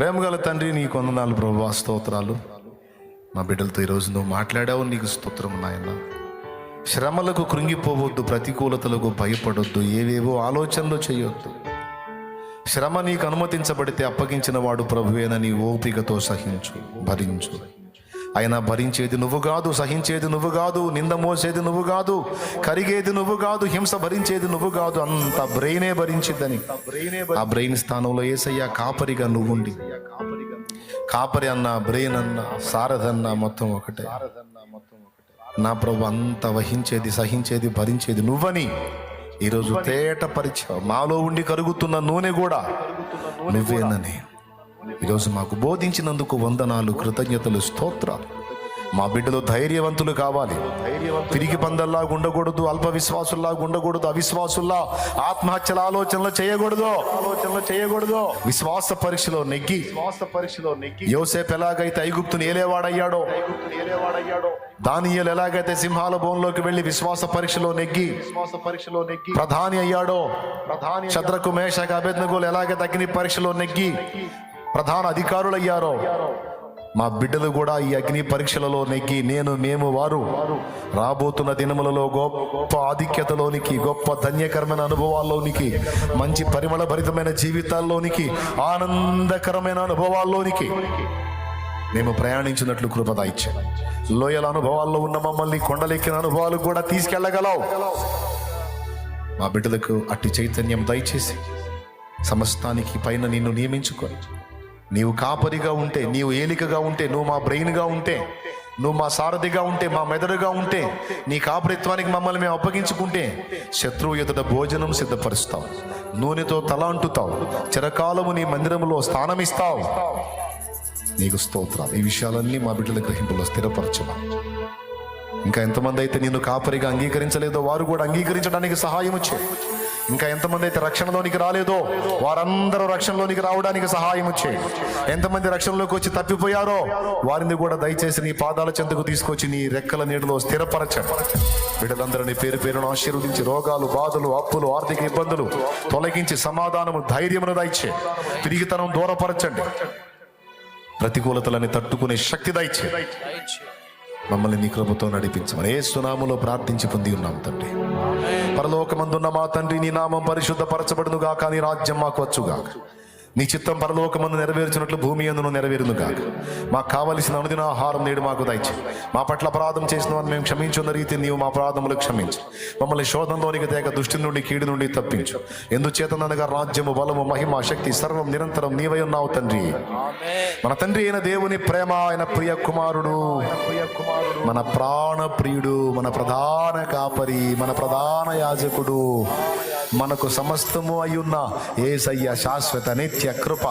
ప్రేమగల తండ్రి నీ కొందనాలు ప్రభు స్తోత్రాలు. మా బిడ్డలతో ఈరోజు నువ్వు మాట్లాడావు నీకు స్తోత్రం నాయన. శ్రమలకు కృంగిపోవద్దు ప్రతికూలతలకు భయపడొద్దు ఏవేవో ఆలోచనలు చేయొద్దు. శ్రమ నీకు అనుమతించబడితే అప్పగించిన వాడు ప్రభువేనని ఓపికతో సహించు భరించు. ఆయన భరించేది నువ్వు కాదు సహించేది నువ్వు కాదు నింద మోసేది నువ్వు కాదు కరిగేది నువ్వు కాదు హింస భరించేది నువ్వు కాదు అంత బ్రెయినే భరించిద్దని. ఆ బ్రెయిన్ స్థానంలో ఏసయ్యా కాపరిగా నువ్వుండి. కాపరి అన్న బ్రెయిన్ అన్న సారథన్న మొత్తం ఒకటే. నా ప్రభు అంత వహించేది సహించేది భరించేది నువ్వని ఈరోజు తేట పరిచయం. మాలో ఉండి కరుగుతున్న నూనె కూడా నువ్వేనని. ఈరోజు మాకు బోధించినందుకు వందనాలు కృతజ్ఞతలు స్తోత్రాలు. మా బిడ్డలు ధైర్యవంతులు కావాలి. తిరిగి పందల్లా ఉండకూడదు అల్ప విశ్వాసుల్లా ఉండకూడదు అవిశ్వాసుల్లా ఆత్మహత్యల ఆలోచనలు చేయకూడదు. ఆలోచనలు చేయకూడదు విశ్వాస పరీక్షలో నెగ్గి విశ్వాస పరీక్షలో నెగ్గి యోసేపు ఎలాగైతే ఐగుప్తుని ఏలేవాడయ్యాడో దానియేలు ఎలాగైతే సింహాల బోన్లోకి వెళ్ళి విశ్వాస పరీక్షలో నెగ్గి విశ్వాస పరీక్షలో నెగ్గి ప్రధాని అయ్యాడో. ప్రధాని చంద్రకు మేషక అభ్యర్థనగోలు ఎలాగైతే అగ్ని పరీక్షలో నెగ్గి ప్రధాన అధికారులు అయ్యారో మా బిడ్డలు కూడా ఈ అగ్ని పరీక్షలలో నెగ్గి నేను మేము వారు రాబోతున్న దినములలో గొప్ప ఆధిక్యతలోనికి గొప్ప ధన్యకరమైన అనుభవాల్లోనికి మంచి పరిమళ భరితమైన జీవితాల్లోనికి ఆనందకరమైన అనుభవాల్లోనికి మేము ప్రయాణించినట్లు కృపద ఇచ్చా లోయల అనుభవాల్లో ఉన్న మమ్మల్ని కొండలెక్కిన అనుభవాలు కూడా తీసుకెళ్ళగలవు మా బిడ్డలకు అట్టి చైతన్యం దయచేసి సమస్తానికి పైన నిన్ను నియమించుకొని నీవు కాపరిగా ఉంటే నీవు ఏలికగా ఉంటే నువ్వు మా బ్రెయిన్గా ఉంటే నువ్వు మా సారథిగా ఉంటే మా మెదడుగా ఉంటే నీ కాపరిత్వానికి మమ్మల్ని మేము అప్పగించుకుంటే శత్రువు ఎదుట భోజనం సిద్ధపరుస్తావు. నూనెతో తల అంటుతావు. చిరకాలము నీ మందిరంలో స్థానమిస్తావు. నీకు స్తోత్రాలు. ఈ విషయాలన్నీ మా బిడ్డల గ్రహింపులో స్థిరపరచమా? ఇంకా ఎంతమంది అయితే నిన్ను కాపరిగా అంగీకరించలేదో వారు కూడా అంగీకరించడానికి సహాయం వచ్చే ఇంకా ఎంతమంది అయితే రక్షణలోనికి రాలేదో వారందరూ రక్షణలోనికి రావడానికి సహాయం వచ్చే. ఎంతమంది రక్షణలోకి వచ్చి తప్పిపోయారో వారిని కూడా దయచేసి నీ పాదాల చెంతకు తీసుకొచ్చి నీ రెక్కల నీడలో స్థిరపరచండి బిడ్డలందరినీ పేరు పేరును ఆశీర్వదించి రోగాలు బాధలు అప్పులు ఆర్థిక ఇబ్బందులు తొలగించి సమాధానము ధైర్యమును దయచే. తిరిగితనం దూరపరచండి. ప్రతికూలతలని తట్టుకునే శక్తి దయచే. మమ్మల్ని నీ కృపతో నడిపించమని ఏ సునాములో ప్రార్థించి పొంది ఉన్నాం తండ్రి. పరలోకమందున్న మా తండ్రి నీ నామం పరిశుద్ధపరచబడును గాక నీ రాజ్యం మాకు వచ్చుగాక. నీ చిత్తం పరలోకమందు నెరవేర్చినట్లు భూమి అందును నెరవేరును కాక మాకు కావలసిన అనుదిన ఆహారం నేడు మాకు దయచి. మా పట్ల అపరాధం చేసిన వారిని మేము క్షమించున్న రీతి నీవు మా అపరాధములు క్షమించు. మమ్మల్ని శోధంలోనికి తేక దుష్టి నుండి కీడు నుండి తప్పించు. ఎందుచేతనగా రాజ్యము బలము మహిమ శక్తి సర్వం నిరంతరం నీవై ఉన్నావు తండ్రి. మన తండ్రి అయిన దేవుని ప్రేమ ఆయన ప్రియ కుమారుడు మన ప్రాణ ప్రియుడు మన ప్రధాన కాపరి మన ప్రధాన యాజకుడు. మనకు సమస్తము అయ్యున్న ఏసయ్య శాశ్వత నిత్య కృప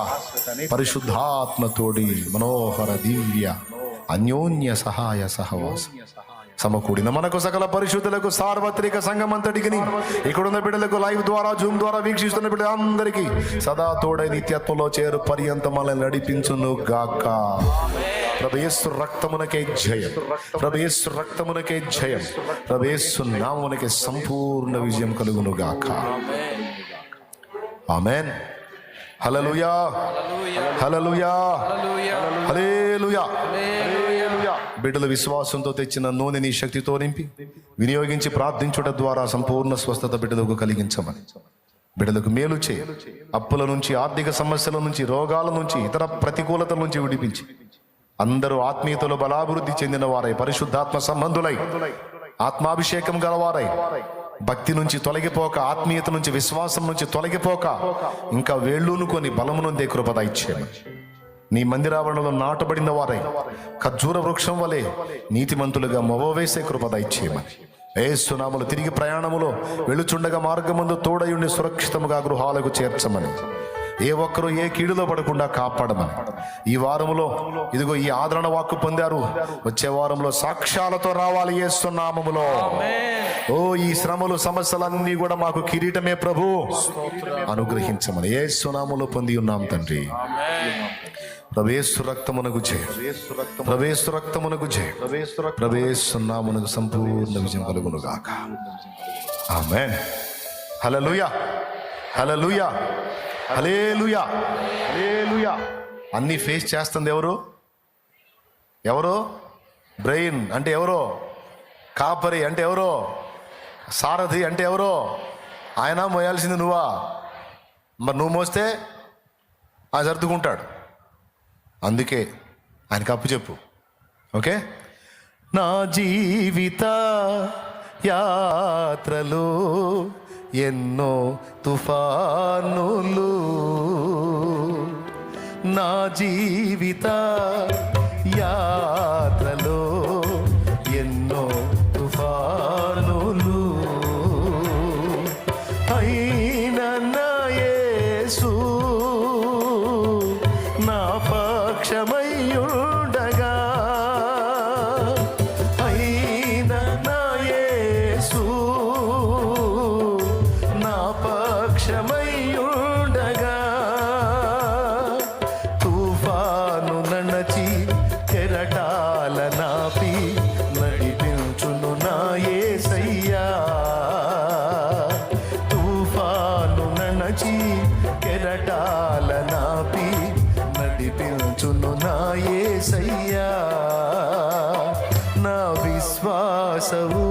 పరిశుద్ధాత్మతోడి మనోహర దివ్య అన్యోన్య సహాయ సహవాసం. సమకూడిన మనకు సకల పరిశుద్ధులకు సార్వత్రిక సంఘమంతటికి ఇక్కడున్న బిడ్డలకు లైవ్ ద్వారా జూమ్ ద్వారా వీక్షిస్తున్న బిడ్డలందరికీ సదా తోడై నిత్యత్వంలో చేరు పర్యంత మనల్ని నడిపించును గాక ప్రభేశ్వర రక్తమునకే జయం. ప్రభేశ్వర రక్తమునకే జయం. ప్రభేశ్వర నామునకే సంపూర్ణ విజయం కలుగునుగాక. ఆమెన్. హలలుయా హలలుయా హలేలుయా బిడ్డల విశ్వాసంతో తెచ్చిన నూనె నీ శక్తితో నింపి వినియోగించి ప్రార్థించుట ద్వారా సంపూర్ణ స్వస్థత బిడ్డలకు కలిగించమని. బిడ్డలకు మేలు చేయ. అప్పుల నుంచి ఆర్థిక సమస్యల నుంచి రోగాల నుంచి ఇతర ప్రతికూలతల నుంచి విడిపించి అందరూ ఆత్మీయతలో బలాభివృద్ధి చెందిన వారై పరిశుద్ధాత్మ సంబంధులై ఆత్మాభిషేకం గలవారై భక్తి నుంచి తొలగిపోక ఆత్మీయత నుంచి విశ్వాసం నుంచి తొలగిపోక ఇంకా వేళ్ళూనుకొని బలమునుందే కృపద ఇచ్చేమని నీ మందిరావరణలో నాటబడిన వారై ఖర్జూర వృక్షం వలె నీతిమంతులుగా మొవవేసే కృపద ఇచ్చేయమని ఏ సునాములు తిరిగి ప్రయాణములో వెళుచుండగా మార్గమందు తోడయుండి సురక్షితముగా గృహాలకు చేర్చమని. ఏ ఒక్కరూ ఏ కీడులో పడకుండా కాపాడమని. ఈ వారములో ఇదిగో ఈ ఆదరణ వాక్కు పొందారు. వచ్చే వారంలో సాక్ష్యాలతో రావాలి ఏస్తున్నామములో ఓ ఈ శ్రమలు సమస్యలన్నీ కూడా మాకు కిరీటమే ప్రభు. అనుగ్రహించమని ఏ సునాములో పొంది ఉన్నాం తండ్రి. ప్రవేశు రక్తమునకు జయ. ప్రవేశు రక్తమునకు జయ. ప్రవేశు నామునకు సంపూర్ణ విజయం కలుగును గాక ఆమెన్. హల్లెలూయా. హల్లెలూయా. హల్లెలూయా. హల్లెలూయా. అన్నీ ఫేస్ చేస్తుంది ఎవరు? ఎవరు? బ్రెయిన్ అంటే ఎవరో? కాపరి అంటే ఎవరో? సారథి అంటే ఎవరో? ఆయన మోయాల్సింది నువ్వా? మరి నువ్వు మోస్తే ఆయన సర్దుకుంటాడు. అందుకే ఆయనకి అప్పు చెప్పు. ఓకే? నా జీవిత యాత్రలో ఎన్నో తుఫానులు నా జీవిత యాత్ర ఆపి నడిపించును నా యేసయ్యా నా విశ్వాసవు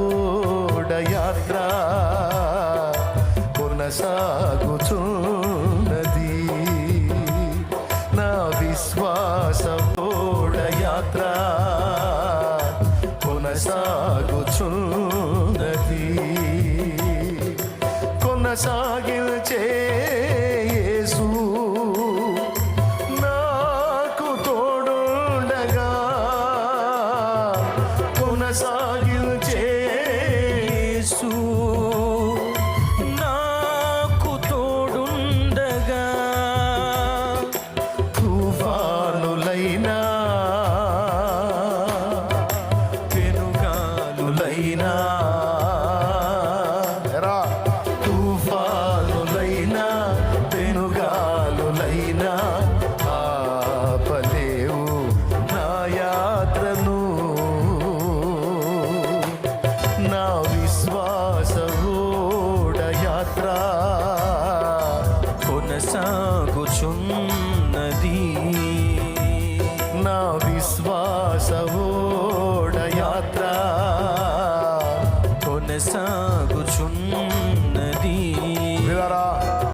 కొనసాగుచున్నది నా విశ్వాసము